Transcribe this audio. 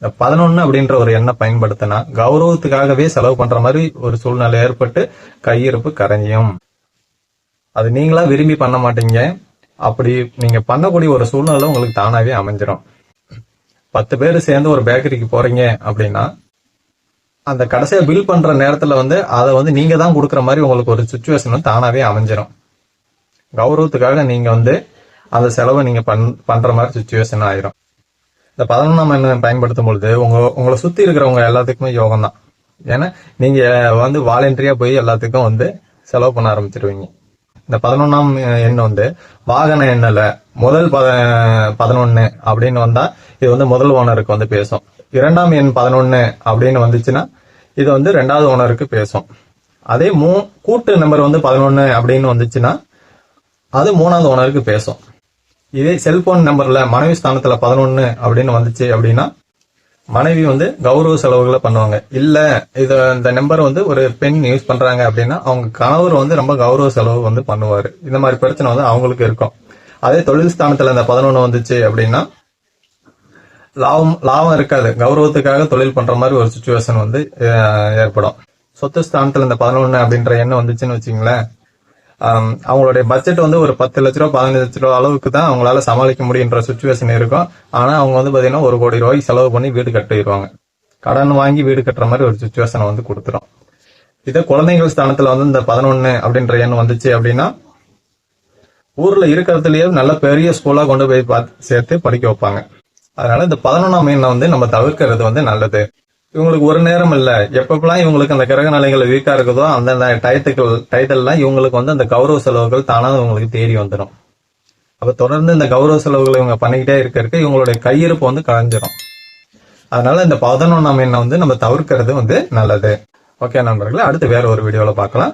இந்த பதினொன்னு அப்படின்ற ஒரு எண்ணம் பயன்படுத்தினா கௌரவத்துக்காகவே செலவு பண்ற மாதிரி ஒரு சூழ்நிலை ஏற்பட்டு கையிருப்பு கரையும் அது நீங்களா விரும்பி பண்ண மாட்டீங்க. அப்படி நீங்க பண்ணக்கூடிய ஒரு சூழ்நிலை உங்களுக்கு தானாவே அமைஞ்சிரும். பத்து பேர் சேர்ந்து ஒரு பேக்கரிக்கு போறீங்க அப்படின்னா அந்த கடைசியா பில் பண்ற நேரத்துல வந்து அதை வந்து நீங்க தான் கொடுக்குற மாதிரி உங்களுக்கு ஒரு சுச்சுவேஷன் தானாவே அமைஞ்சிரும். கௌரவத்துக்காக நீங்க வந்து அந்த செலவை நீங்க பண் பண்ற மாதிரி சுச்சுவேஷன் ஆயிரும். இந்த பதினொன்றாம் எண்ணை பயன்படுத்தும் பொழுது உங்க உங்களை சுத்தி இருக்கிறவங்க எல்லாத்துக்குமே யோகம் தான் ஏன்னா நீங்க வந்து வாலண்டரியா போய் எல்லாத்துக்கும் வந்து செலவு பண்ண ஆரம்பிச்சிருவீங்க. இந்த பதினொன்னாம் எண் வந்து வாகன எண்ணில் முதல் பத பதினொன்னு அப்படின்னு வந்தா இது வந்து முதல் ஓனருக்கு வந்து பேசும். இரண்டாம் எண் பதினொன்னு அப்படின்னு வந்துச்சுன்னா இது வந்து ரெண்டாவது ஓனருக்கு பேசும். அதே மூ கூட்டு நம்பர் வந்து பதினொன்னு அப்படின்னு வந்துச்சுன்னா அது மூணாவது ஓனருக்கு பேசும். இதே செல்போன் நம்பர்ல மனைவி ஸ்தானத்துல பதினொன்னு அப்படின்னு வந்துச்சு அப்படின்னா மனைவி வந்து கௌரவ செலவுகளை பண்ணுவாங்க. இல்ல இது இந்த நம்பர் வந்து ஒரு பெண் யூஸ் பண்றாங்க அப்படின்னா அவங்க கணவர் வந்து ரொம்ப கௌரவ செலவு வந்து பண்ணுவாரு. இந்த மாதிரி பிரச்சனை வந்து அவங்களுக்கு இருக்கும். அதே தொழில் ஸ்தானத்துல இந்த பதினொன்னு வந்துச்சு அப்படின்னா லாபம் லாபம் இருக்காது. கௌரவத்துக்காக தொழில் பண்ற மாதிரி ஒரு சுச்சுவேஷன் வந்து ஏற்படும். சொத்து ஸ்தானத்துல இந்த பதினொன்னு அப்படின்ற எண்ணம் வந்துச்சுன்னு வச்சுங்களேன் அவங்களுடைய பட்ஜெட் வந்து ஒரு பத்து லட்ச ரூபா பதினஞ்சு லட்ச ரூபா அளவுக்கு தான் அவங்களால சமாளிக்க முடியுன்ற சுச்சுவேஷன் இருக்கும். ஆனா அவங்க வந்து பாத்தீங்கன்னா ஒரு கோடி ரூபாய்க்கு செலவு பண்ணி வீடு கட்டிடுவாங்க. கடன் வாங்கி வீடு கட்டுற மாதிரி ஒரு சுச்சுவேஷனை வந்து கொடுத்துரும். இதே குழந்தைகள் ஸ்தானத்துல வந்து இந்த பதினொன்னு அப்படின்ற எண் வந்துச்சு அப்படின்னா ஊர்ல இருக்கிறதுலயே நல்ல பெரிய ஸ்கூலா கொண்டு போய் பார்த்து சேர்த்து படிக்க வைப்பாங்க. அதனால இந்த பதினொன்றாம் எண்ணை வந்து நம்ம தவிர்க்கிறது வந்து நல்லது. இவங்களுக்கு ஒரு நேரம் இல்ல. எப்பப்பெல்லாம் இவங்களுக்கு அந்த கிரக நிலைகள் வீக்கா இருக்குதோ அந்த டயத்துக்கள் டயத்தெல்லாம் இவங்களுக்கு வந்து அந்த கௌரவ செலவுகள் தானாக இவங்களுக்கு தேடி வந்துடும் அப்ப தொடர்ந்து இந்த கௌரவ செலவுகளை இவங்க பண்ணிக்கிட்டே இருக்கிறதுக்கு இவங்களுடைய கையிருப்பு வந்து கலைஞ்சிடும் அதனால இந்த பதினொன்றாம் எண்ணை வந்து நம்ம தவிர்க்கிறது வந்து நல்லது. ஓகே நண்பர்களே அடுத்து வேற ஒரு வீடியோவில் பார்க்கலாம்.